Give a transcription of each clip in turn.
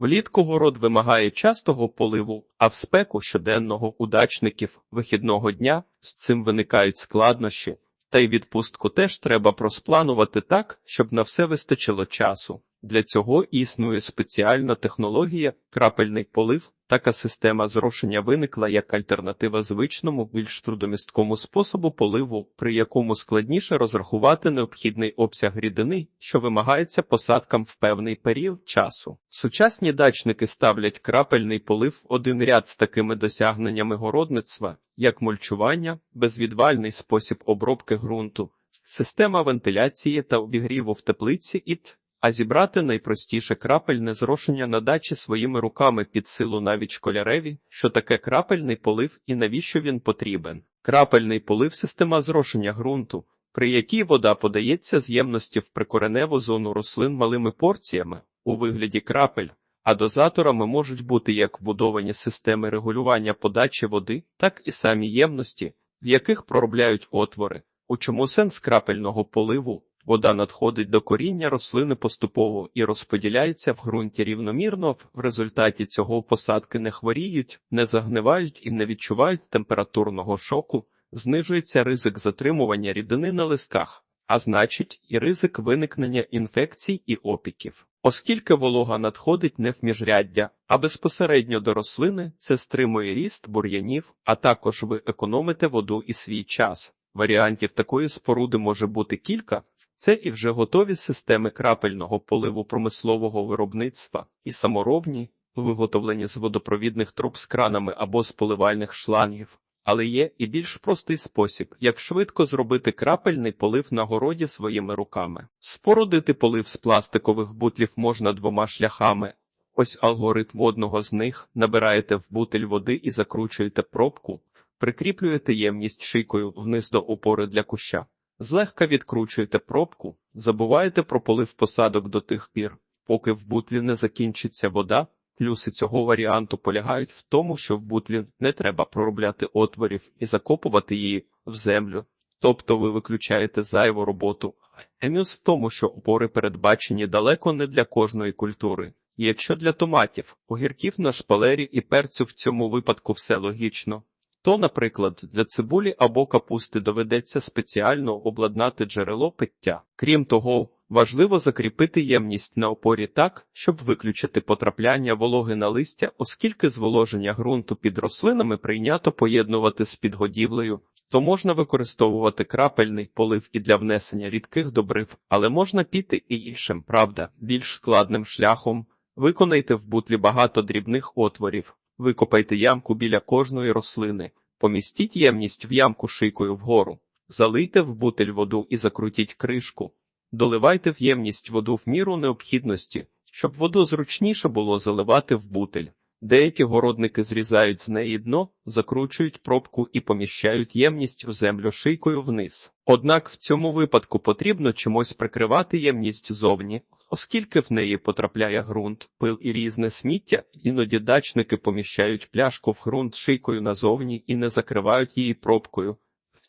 Влітку город вимагає частого поливу, а в спеку щоденного удачників вихідного дня з цим виникають складнощі. Та й відпустку теж треба проспланувати так, щоб на все вистачило часу. Для цього існує спеціальна технологія крапельний полив. Така система зрошення виникла як альтернатива звичному, більш трудомісткому способу поливу, при якому складніше розрахувати необхідний обсяг рідини, що вимагається посадкам в певний період часу. Сучасні дачники ставлять крапельний полив в один ряд з такими досягненнями городництва, як мульчування, безвідвальний спосіб обробки ґрунту, система вентиляції та обігріву в теплиці і т. А зібрати найпростіше крапельне зрошення на дачі своїми руками під силу навіть школяреві, що таке крапельний полив і навіщо він потрібен. Крапельний полив система зрошення ґрунту, при якій вода подається з ємності в прикореневу зону рослин малими порціями у вигляді крапель, а дозаторами можуть бути як вбудовані системи регулювання подачі води, так і самі ємності, в яких проробляють отвори. У чому сенс крапельного поливу? Вода надходить до коріння рослини поступово і розподіляється в ґрунті рівномірно. В результаті цього посадки не хворіють, не загнивають і не відчувають температурного шоку, знижується ризик затримування рідини на листках, а значить, і ризик виникнення інфекцій і опіків. Оскільки волога надходить не в міжряддя, а безпосередньо до рослини, це стримує ріст бур'янів, а також ви економите воду і свій час. Варіантів такої споруди може бути кілька. Це і вже готові системи крапельного поливу промислового виробництва, і саморобні, виготовлені з водопровідних труб з кранами або з поливальних шлангів. Але є і більш простий спосіб, як швидко зробити крапельний полив на городі своїми руками. Спорудити полив з пластикових бутлів можна двома шляхами. Ось алгоритм одного з них набираєте в бутиль води і закручуєте пробку, прикріплюєте ємність шийкою вниз до опори для куща. Злегка відкручуєте пробку, забуваєте про полив посадок до тих пір, поки в бутлі не закінчиться вода. Плюси цього варіанту полягають в тому, що в бутлі не треба проробляти отворів і закопувати її в землю, тобто ви виключаєте зайву роботу. Емюс в тому, що опори передбачені далеко не для кожної культури. І якщо для томатів, огірків на шпалері і перцю в цьому випадку все логічно, то, наприклад, для цибулі або капусти доведеться спеціально обладнати джерело пиття. Крім того, важливо закріпити ємність на опорі так, щоб виключити потрапляння вологи на листя, оскільки зволоження ґрунту під рослинами прийнято поєднувати з підгодівлею, то можна використовувати крапельний полив і для внесення рідких добрив, але можна піти і іншим, правда, більш складним шляхом. Виконайте в бутлі багато дрібних отворів. Викопайте ямку біля кожної рослини, помістіть ємність в ямку шийкою вгору, залийте в бутиль воду і закрутіть кришку, доливайте в ємність воду в міру необхідності, щоб воду зручніше було заливати в бутиль. Деякі городники зрізають з неї дно, закручують пробку і поміщають ємність в землю шийкою вниз. Однак в цьому випадку потрібно чимось прикривати ємність зовні, оскільки в неї потрапляє ґрунт, пил і різне сміття, іноді дачники поміщають пляшку в ґрунт шийкою назовні і не закривають її пробкою.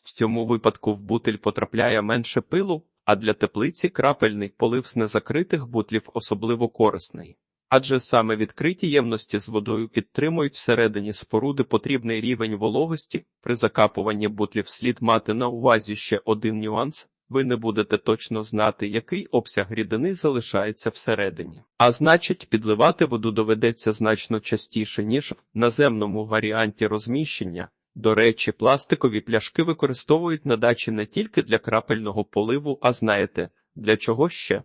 В цьому випадку в бутиль потрапляє менше пилу, а для теплиці крапельний полив з незакритих бутлів особливо корисний. Адже саме відкриті ємності з водою підтримують всередині споруди потрібний рівень вологості. При закапуванні бутлів слід мати на увазі ще один нюанс. Ви не будете точно знати, який обсяг рідини залишається всередині. А значить, підливати воду доведеться значно частіше, ніж в наземному варіанті розміщення. До речі, пластикові пляшки використовують на дачі не тільки для крапельного поливу, а знаєте, для чого ще?